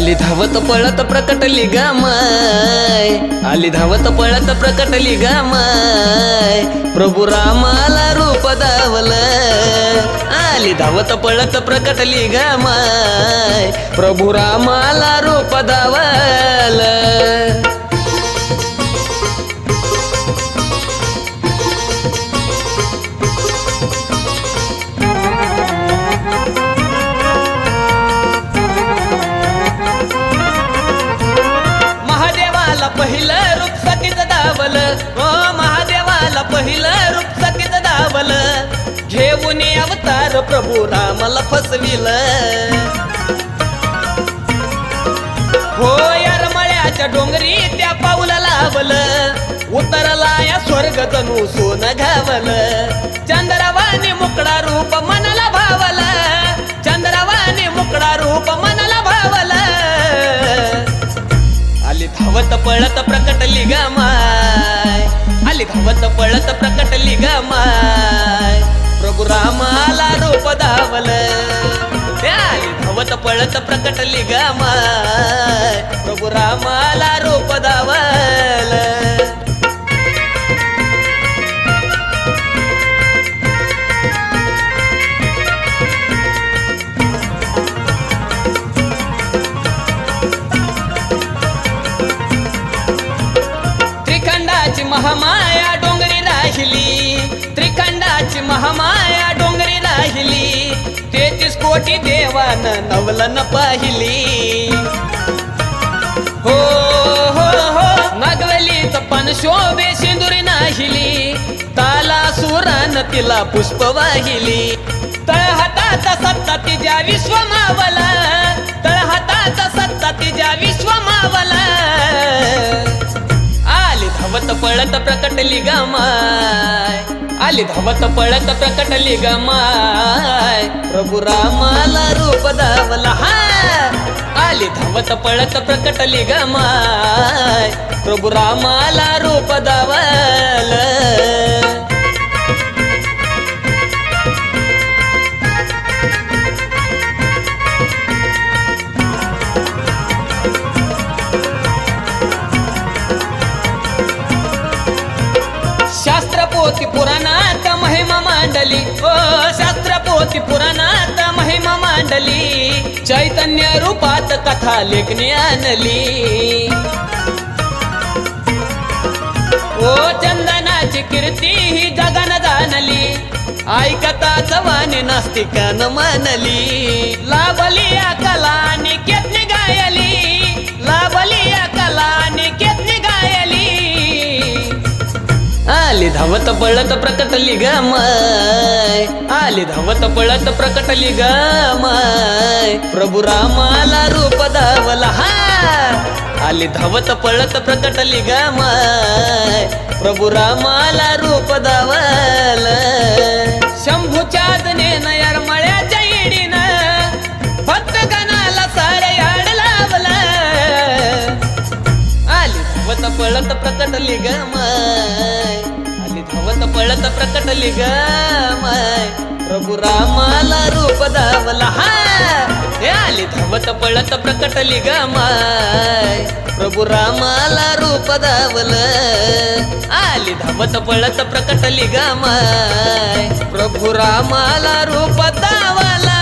धावत पळत प्रकटली गामाय आली धावत पळत प्रकटली गामाय प्रभू रामाला रूप दावल आली धावत पळत प्रकटली गामाय प्रभू रामाला रूप दावल पहिलं रूप सतीच दावल. ओ महादेवाला पहिलं रूप सतीच दावल. घेऊन अवतार प्रभू रामाला फसविल. हो मळ्याच्या डोंगरी त्या पाऊला लावल. उतरला या स्वर्ग जणू सोन घावल. चंद्रवाणी मुकडा रूप मनाला पळत प्रकटली माय. आली धावत पळत प्रकटली माय. प्रभू रामाला रूप धावल आली धावत पळत प्रकटली गामाय प्रभू रामाला रूप धावल महामाया डोंगरी राहिली. त्रिखंडाची महामाया डोंगरी राहिली. तेहतीस कोटी देवान नवलन पाहिली. हो हो हो नागवलीच पण शोभे सिंदुरी नाहिली. ताला सुरान तिला पुष्प वाहिली. तळहाताचा सत्ता तिच्या विश्व पळत प्रकटली गमाय आली धावत पळत प्रकटली गमाय प्रभू रामाला रूप दावला हा. आली धावत पळत प्रकटली गमाय प्रभू रामाला रूप दावला. मांडली. ओ शास्त्र पोथी पुराणात महिमा मांडली. चैतन्य रूपात कथा लेखणी आणली. ओ चंदनाची कीर्ती ही जगन जाणली. ऐकता जवानी नास्तिकान मानली. लाभली या कला आणि धावत पळत प्रकटली गमाय आली धावत पळत प्रकटली गमाय प्रभू रामाला रूप धावला हा. आली धावत पळत प्रकटली गमाय प्रभू रामाला रूप शंभू शंभूच्या नयर मळ्याच्या इडीनं भक्त गणाला सारे याड लावला. आली धावत पळत प्रकटली ग माय. पळत प्रकटली गमाय प्रभू रामाला रूप दावला हा. हे आली धावत पळत प्रकटली गमाय प्रभू रामाला रूप दावल आली धावत पळत प्रकटली गमाय प्रभू रामाला रूप दावला